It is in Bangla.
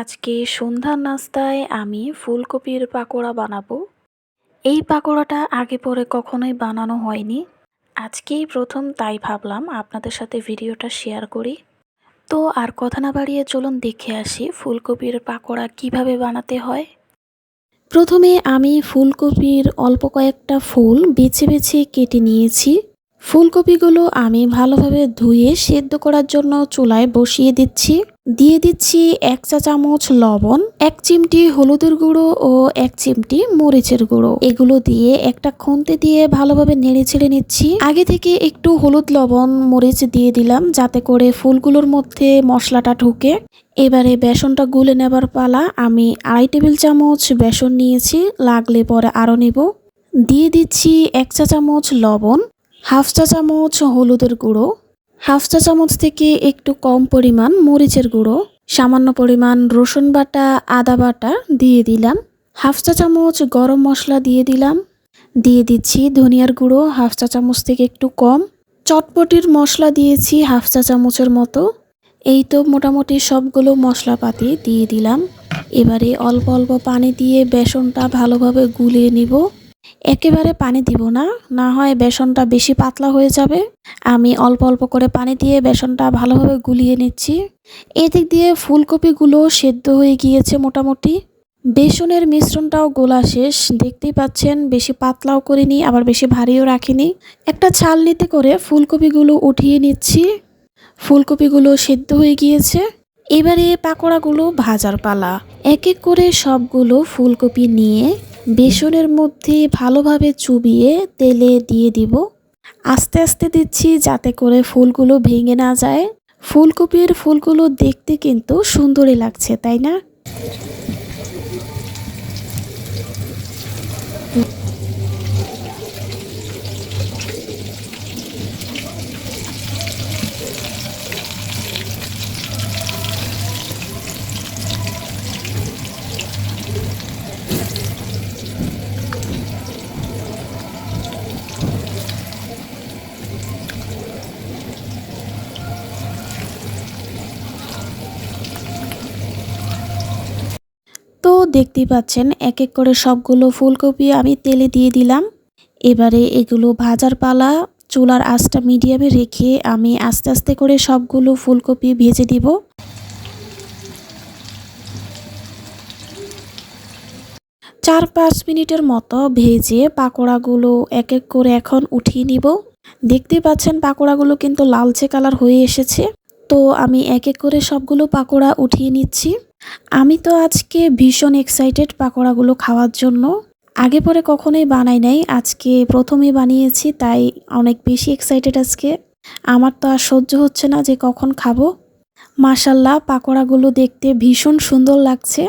আজকে সন্ধ্যার নাস্তায় আমি ফুলকপির পাকোড়া বানাবো। এই পাকোড়াটা আগে পরে কখনোই বানানো হয়নি। আজকেই প্রথম তাই ভাবলাম আপনাদের সাথে ভিডিওটা শেয়ার করি। তো আর কথা না বাড়িয়ে চলুন দেখে আসি ফুলকপির পাকোড়া কীভাবে বানাতে হয়। প্রথমে আমি ফুলকপির অল্প কয়েকটা ফুল বেছে বেছে কেটে নিয়েছি। ফুলকপিগুলো আমি ভালোভাবে ধুয়ে সেদ্ধ করার জন্য চুলায় বসিয়ে দিচ্ছি। দিয়ে দিচ্ছি এক চা চামচ লবণ, এক চিমটি হলুদের গুঁড়ো ও এক চিমটি মরিচের গুঁড়ো। এগুলো দিয়ে একটা খুন্তি দিয়ে ভালোভাবে নেড়ে ছেড়ে নিচ্ছি। আগে থেকে একটু হলুদ, লবণ, মরিচ দিয়ে দিলাম যাতে করে ফুলগুলোর মধ্যে মশলাটা ঢুকে। এবারে বেসনটা গুলে নেবার পালা। আমি আড়াই টেবিল চামচ বেসন নিয়েছি, লাগলে পরে আরও নেব। দিয়ে দিচ্ছি এক চা চামচ লবণ, হাফ চা চামচ হলুদের গুঁড়ো। হাফ চা চামচ থেকে একটু কম পরিমাণ মরিচের গুঁড়ো, সামান্য পরিমাণ রসুন বাটা, আদা বাটা দিয়ে দিলাম। হাফ চা চামচ গরম মশলা দিয়ে দিলাম। দিয়ে দিচ্ছি ধনিয়ার গুঁড়ো হাফ চা চামচ থেকে একটু কম। চটপটির মশলা দিয়েছি হাফ চা চামচের মতো। এই তো মোটামুটি সবগুলো মশলাপাতি দিয়ে দিলাম। এবারে অল্প অল্প পানি দিয়ে বেসনটা ভালোভাবে গুলিয়ে নিব। একেবারে পানি দিব না না হয় বেসনটা বেশি পাতলা হয়ে যাবে। আমি অল্প অল্প করে পানি দিয়ে বেসনটা ভালোভাবে গুলিয়ে নিচ্ছি। এদিক দিয়ে ফুলকপিগুলো সেদ্ধ হয়ে গিয়েছে মোটামুটি। বেসনের মিশ্রণটাও গোলা শেষ। দেখতেই পাচ্ছেন, বেশি পাতলাও করিনি, আবার বেশি ভারীও রাখিনি। একটা ছালনিতে করে ফুলকপিগুলো উঠিয়ে নিচ্ছি। ফুলকপিগুলো সেদ্ধ হয়ে গিয়েছে। এবারে পাকোড়াগুলো ভাজার পালা। এক এক করে সবগুলো ফুলকপি নিয়ে বেসনের মধ্যে ভালোভাবে চুবিয়ে তেলে দিয়ে দিব। আস্তে আস্তে দিচ্ছি যাতে করে ফুলগুলো ভেঙে না যায়। ফুলকপির ফুলগুলো দেখতে কিন্তু সুন্দরই লাগছে, তাই না? দেখতেই পাচ্ছেন, এক এক করে সবগুলো ফুলকপি আমি তেলে দিয়ে দিলাম। এবারে এগুলো ভাজার পালা, চুলার আঁচটা মিডিয়ামে রেখে আমি আস্তে আস্তে করে সবগুলো ফুলকপি ভেজে দিব। চার পাঁচ মিনিটের মতো ভেজে পাকোড়াগুলো এক এক করে এখন উঠিয়ে নিব। দেখতে পাচ্ছেন পাকোড়াগুলো কিন্তু লালচে কালার হয়ে এসেছে। তো আমি এক এক করে সবগুলো পাকোড়া উঠিয়ে নিচ্ছি। আমি তো আজকে ভীষণ এক্সাইটেড পাকোড়াগুলো খাওয়ার জন্য। আগে পরে কখনোই বানাই নাই, আজকে প্রথমে বানিয়েছি, তাই অনেক বেশি এক্সাইটেড আজকে। আমার তো আর সহ্য হচ্ছে না যে কখন খাব। মাসাল্লাহ পাকোড়াগুলো দেখতে ভীষণ সুন্দর লাগছে।